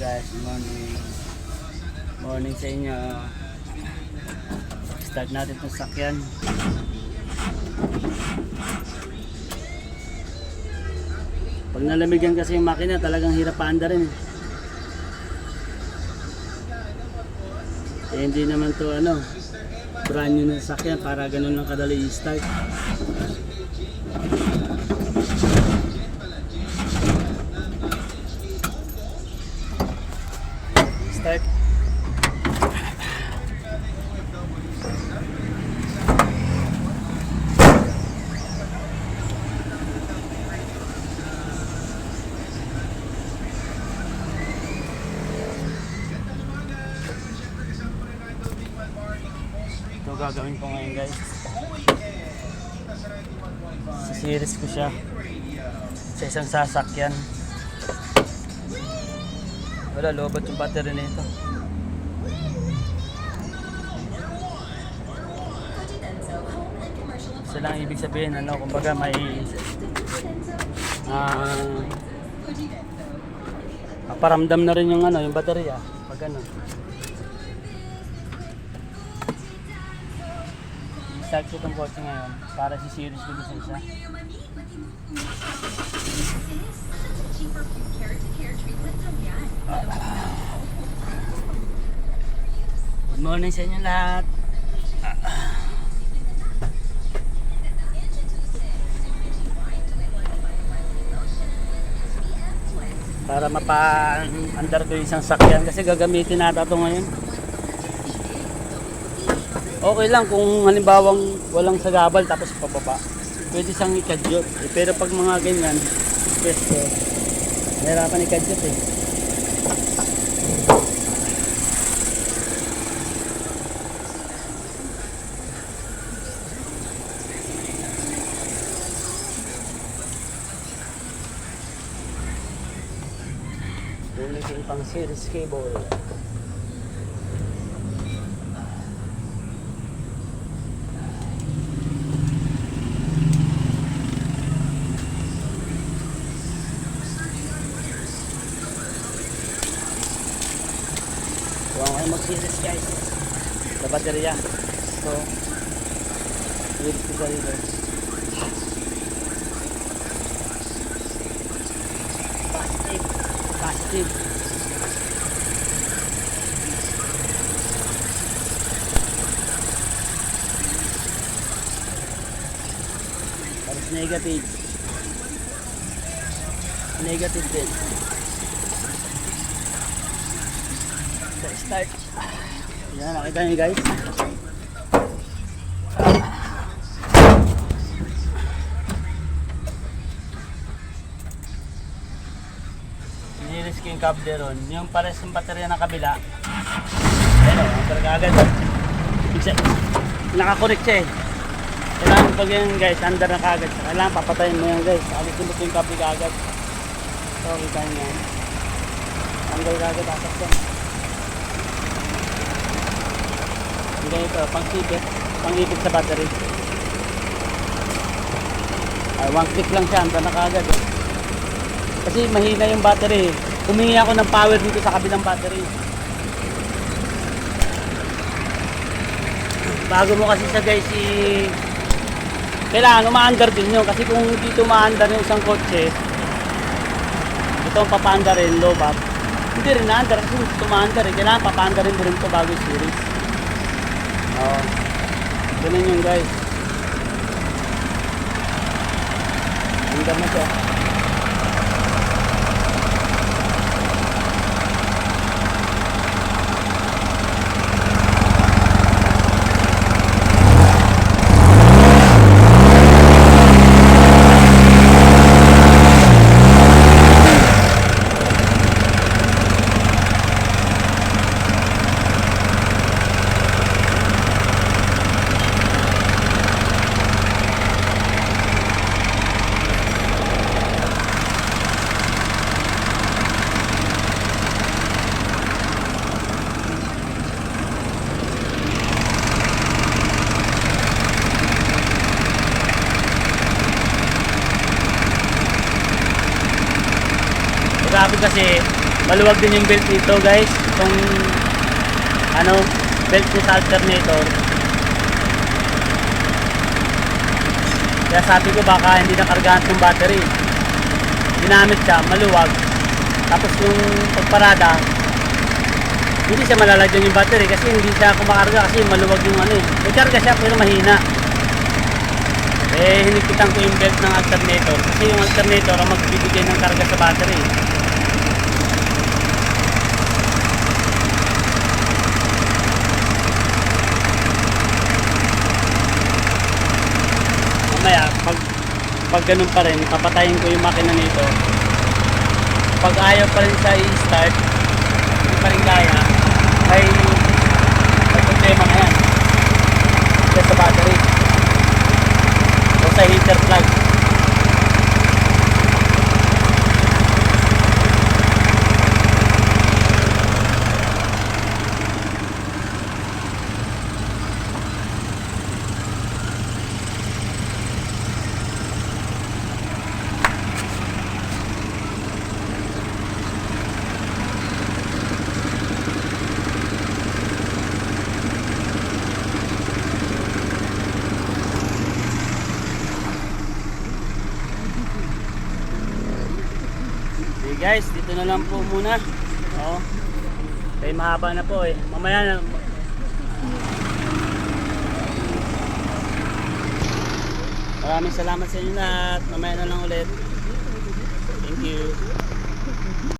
guys, morning. Morning sa inyo. Start natin itong sakyan. Pag nalamigan kasi yung makina, talagang hirap paanda rin. eh. Hindi naman to ano, brand new na sasakyan para ganun lang kadali i-start. Start. Ito gagawin ko ngayon guys. Sa series ko siya. Sa isang sasakyan. Wala, lobot yung battery nito. Isa lang ibig sabihin, ano, kumbaga may ah paparamdam na rin yung ano, yung baterya. Pag ano. Start ko itong kotse ngayon para si series ko sa isa. Good morning sa inyo lahat. Para mapa-under ko yung isang sakyan kasi gagamitin nata ito ngayon. Okay lang kung halimbawang walang sagabal tapos pababa. Pwede siyang ikadyot. Eh, pero pag mga ganyan, pesto, nahirapan ikadyot eh. Ulitin pang series cable. Kayo mag-series guys. Sa baterya. So, series ko sa rito. Positive. Positive. Tapos negative. Negative. So, start. Yan, nakita niyo guys. Nililis ko yung cable ron. Yung pares ng baterya ng kabila. Ayun o, ang talaga agad. Isa, nakakonect siya eh. Kailangan pag yan guys, under na kagad. Kailangan papatayin mo yan guys. Alisin mo yung cable kagad. So, kita niyo yan. Tanggal kagad atas yan. Hindi ito, pang sipit, pang ipit sa battery. Ay, one click lang siya, anda na kagad. Eh. Kasi mahina yung battery. Humingi ako ng power dito sa kabilang battery. Bago mo kasi sa guys i kailangan umaandar din yun kasi kung dito umaandar yung isang kotse ito ang papaandar rin low back hindi rin naandar kasi gusto umaandar eh kailangan papaandar rin mo rin ito bago series oo. Ganun yun guys. Andar na siya kasi maluwag din yung belt nito guys. Itong ano, belt niya sa alternator. Kaya sabi ko baka hindi nakargahan yung battery. Ginamit siya, maluwag. Tapos yung pagparada, hindi siya malalagyan yung battery kasi hindi siya kumakarga kasi maluwag yung ano eh. May karga siya pero mahina. Eh, hinipitan ko yung belt ng alternator kasi yung alternator ang magbibigay ng karga sa battery. Mamaya, pag, pag ganun pa rin, papatayin ko yung makina nito. Pag ayaw pa rin siya i-start, hindi pa rin kaya, ay may na yan. Yan sa battery. O sa heater plug. Guys, dito na lang po muna. Oo. Kaya mahaba na po eh. Mamaya na. Maraming salamat sa inyo lahat. Mamaya na lang ulit. Thank you.